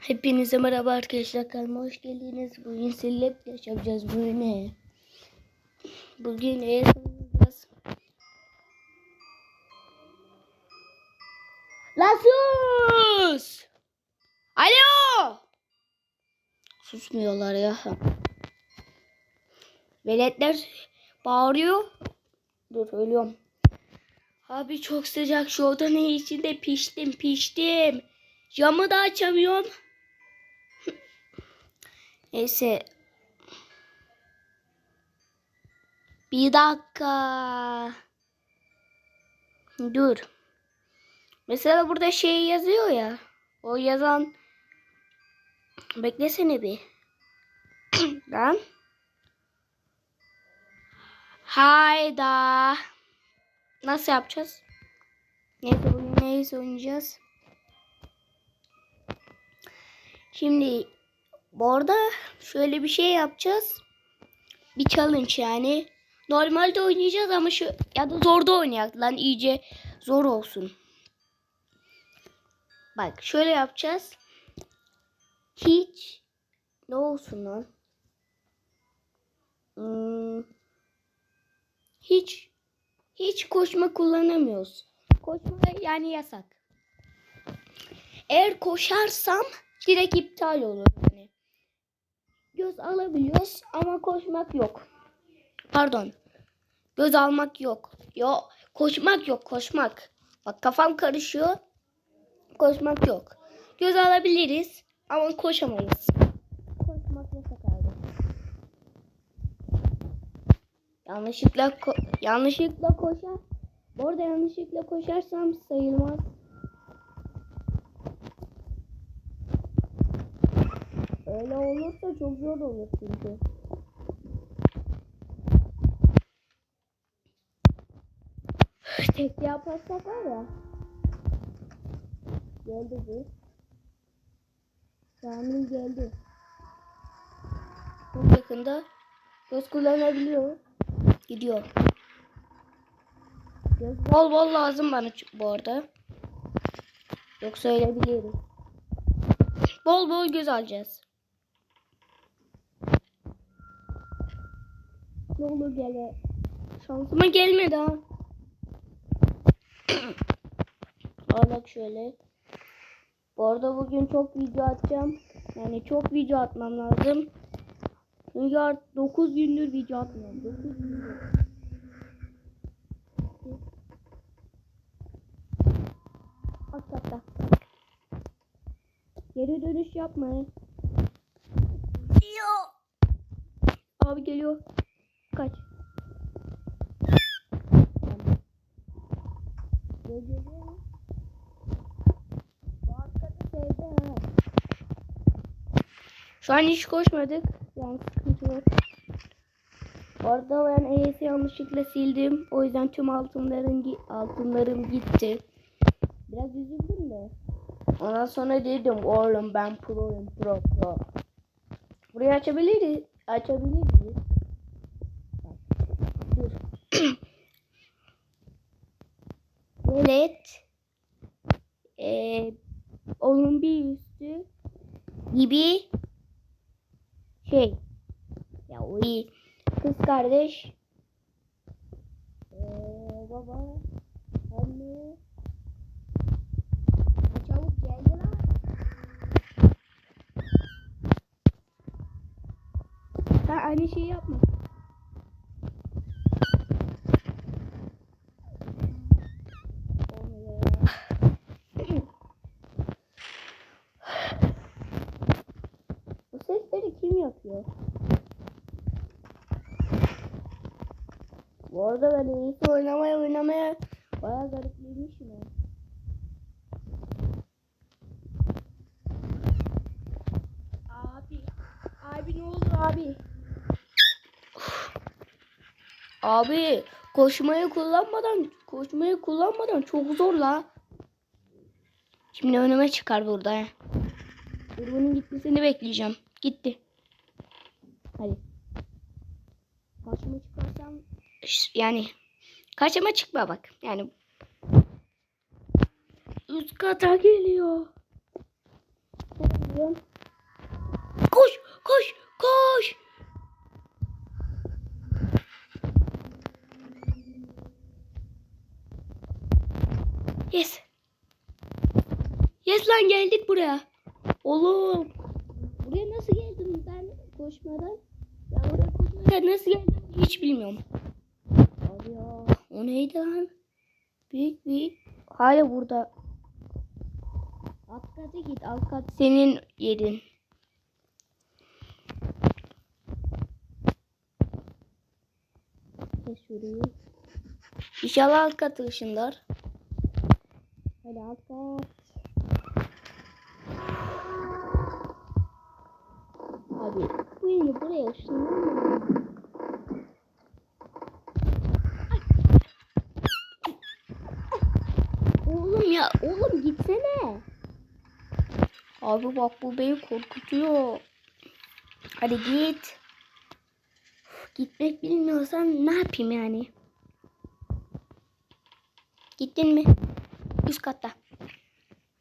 Hepinize merhaba arkadaşlar kanalıma hoş geldiniz. Bugün sizinle flash yapacağız. Bugün ne? Bugün ne yapacağız? Lan sus! Alo! Susmuyorlar ya. Veletler bağırıyor. Dur ölüyorum. Abi çok sıcak şu odanın içinde piştim piştim. Camı da açamıyorum. Neyse. Bir dakika. Dur. Mesela burada şey yazıyor ya. O yazan beklesene bir. Lan. Hayda. Nasıl yapacağız? Neyse bugün neyse oynayacağız. Şimdi bu arada şöyle bir şey yapacağız. Bir challenge yani. Normalde oynayacağız ama şu ya da zorda oynayak lan iyice zor olsun. Bak şöyle yapacağız. Hiç ne olsun lan? Hmm, hiç hiç koşma kullanamıyoruz. Koşma yani yasak. Eğer koşarsam direkt iptal olur. Göz alabiliyoruz ama koşmak yok. Pardon. Göz almak yok. Yok. Koşmak yok. Koşmak. Bak kafam karışıyor. Koşmak yok. Göz alabiliriz ama koşamayız. Koşmak yasak abi. Yanlışlıkla ko- yanlışlıkla koşar. Bu arada yanlışlıkla koşarsam sayılmaz. Öyle olursa çok zor olur çünkü. Tekli yaparsak var ya. Geldi bu. Kamil geldi. Çok yakında göz kullanabiliyor. Gidiyor. Göz bol bol lazım bana bu arada. Yoksa ölebilirim. Bol bol göz alacağız. Ne olur gele. Şansıma gelmedi ha. Al bak şöyle. Bu arada bugün çok video atacağım. Yani çok video atmam lazım. Çünkü artık 9 gündür video atmıyorum. 9 gündür. At hatta. Geri dönüş yapmayın. Abi geliyor. Kaç. Şu an hiç koşmadık. Yani sıkıntı yok. Bu arada ben EYS'i yanlışlıkla sildim. O yüzden tüm altınlarım, gi- altınlarım gitti. Biraz üzüldüm de. Ondan sonra dedim oğlum ben proyum pro pro. Burayı açabiliriz. Açabiliriz. Bak, Dur. Velet. Ee, onun bir üstü gibi şey. Ya o iyi. Kız kardeş. Ee, baba. Anne. Çabuk geldi lan. Aynı şeyi yapma. Olmuyor ya. Bu sesleri kim yapıyor? Bu arada ben iyisi oynamaya oynamaya bayağı gariplemişim. ya. Abi. Abi ne olur abi. Abi koşmayı kullanmadan koşmayı kullanmadan çok zor la. Şimdi önüme çıkar burada. Dur bunun gitmesini bekleyeceğim. Gitti. Hadi. Karşıma çıkarsam yani karşıma çıkma bak. Yani üst kata geliyor. Koş koş koş. Yes. Yes lan geldik buraya. Oğlum. Buraya nasıl geldim ben koşmadan? Ben buraya koşmadan nasıl geldim hiç bilmiyorum. Neydi lan? Büyük büyük. Hala burada. Alt kata git. Alt kat senin yerin. Şurayı. İnşallah alt katı ışınlar. Hadi alt kat. Abi bu yeni buraya ışınlar mı? Oğlum ya oğlum gitsene. Abi bak bu beni korkutuyor. Hadi git. Uf, Gitmek bilmiyorsan ne yapayım yani? Gittin mi? Üst katta.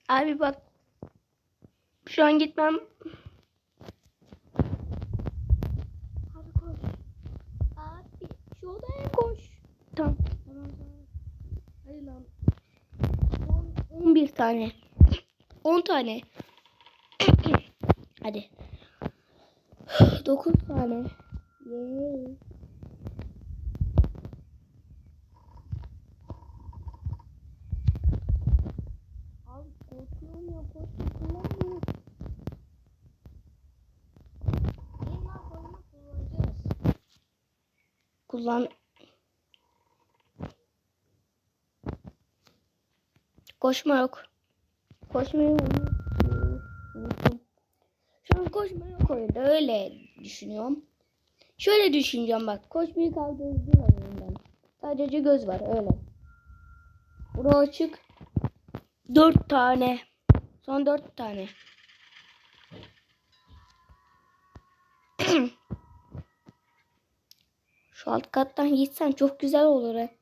Abi bak. Şu an gitmem. Abi koş. Abi şu odaya koş. Tamam. Hadi lan. 11 tane. 10 tane. Hadi. 9 tane. Yay. Abi korkuyorum ya korkuyorum kullanacağız. Kullan. Koşma yok. Koşmayı unuttum. Koşma. Öyle düşünüyorum. Şöyle düşüneceğim bak. Koşmayı kaldırdım oyundan. Sadece göz var öyle. Bura açık. Dört tane. Son dört tane. Şu alt kattan gitsen çok güzel olur he.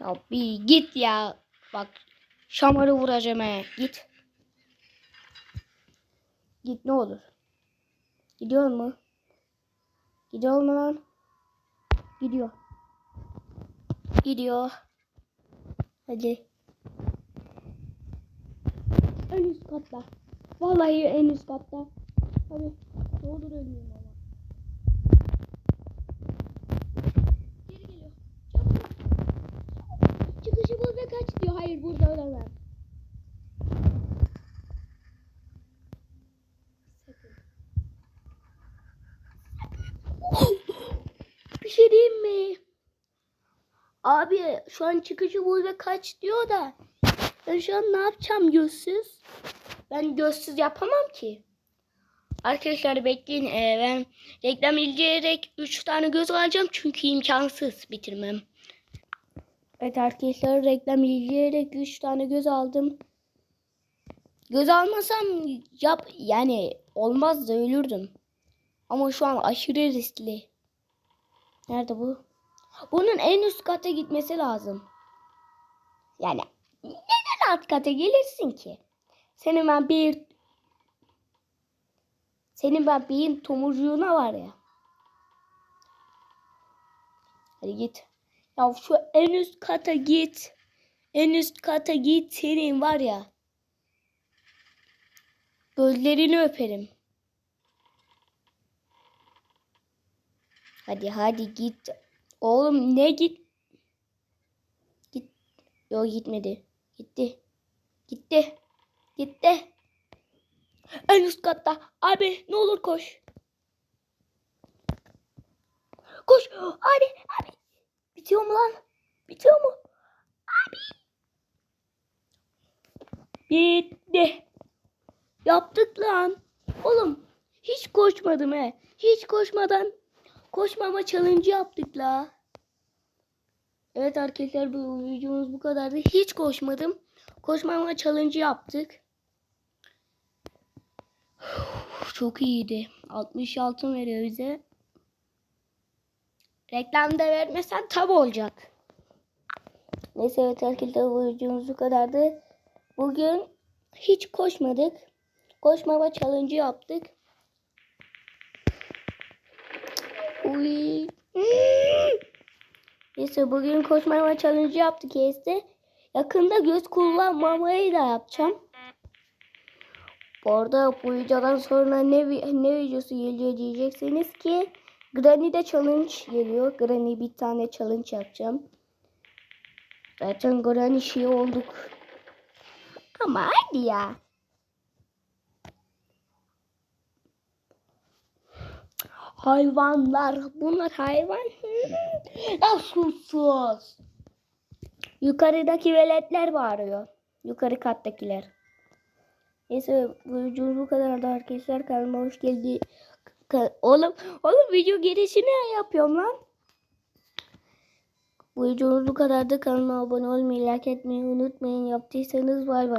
Ya bir git ya. Bak şamarı vuracağım he. Git. Git ne olur. Gidiyor mu? Gidiyor mu lan? Gidiyor. Gidiyor. Hadi. En üst katta. Vallahi en üst katta. Hadi. Ne olur ölmeyeyim ama. Geri geliyor. Çabuk. Çıkışı bul ve kaç diyor. Hayır burada ölemem. Bir şey diyeyim mi? Abi şu an çıkışı bul ve kaç diyor da. Ben şu an ne yapacağım gözsüz? Ben gözsüz yapamam ki. Arkadaşlar bekleyin. Ee, ben reklam izleyerek 3 tane göz alacağım. Çünkü imkansız bitirmem. Evet arkadaşlar reklam izleyerek 3 tane göz aldım. Göz almasam yap yani olmaz da ölürdüm. Ama şu an aşırı riskli. Nerede bu? Bunun en üst kata gitmesi lazım. Yani neden alt kata gelirsin ki? Senin ben bir senin ben beyin tomurcuğuna var ya. Hadi git. Ya şu en üst kata git. En üst kata git senin var ya. Gözlerini öperim. Hadi hadi git. Oğlum ne git? Git. Yok gitmedi. Gitti. Gitti. Gitti. En üst katta. Abi ne olur koş. Koş. Hadi abi. Bitiyor mu lan? Bitiyor mu? Abi. Bitti. Yaptık lan. Oğlum hiç koşmadım he. Hiç koşmadan koşmama challenge yaptık la. Evet arkadaşlar bu videomuz bu kadardı. Hiç koşmadım. Koşmama challenge yaptık. Çok iyiydi. 60 altın veriyor bize. Reklamda vermesen tab olacak. Neyse evet arkadaşlar bu videomuz bu kadardı. Bugün hiç koşmadık. Koşmama challenge yaptık. Uy. Neyse bugün koşmama challenge yaptık işte. Yakında göz kullanmamayı da yapacağım. Bu arada bu videodan sonra ne, ne videosu geliyor diyeceksiniz ki Granny'de challenge geliyor. Granny bir tane challenge yapacağım. Zaten Granny şey olduk. Ama hadi ya. Hayvanlar. Bunlar hayvan. Ya susuz. Yukarıdaki veletler bağırıyor. Yukarı kattakiler. Neyse bu videomuz bu kadardı arkadaşlar. Kanalıma hoş geldi. Oğlum, oğlum video girişini yapıyorum lan. Bu videomuz bu kadardı. Kanalıma abone olmayı, like etmeyi unutmayın. Yaptıysanız bay bay.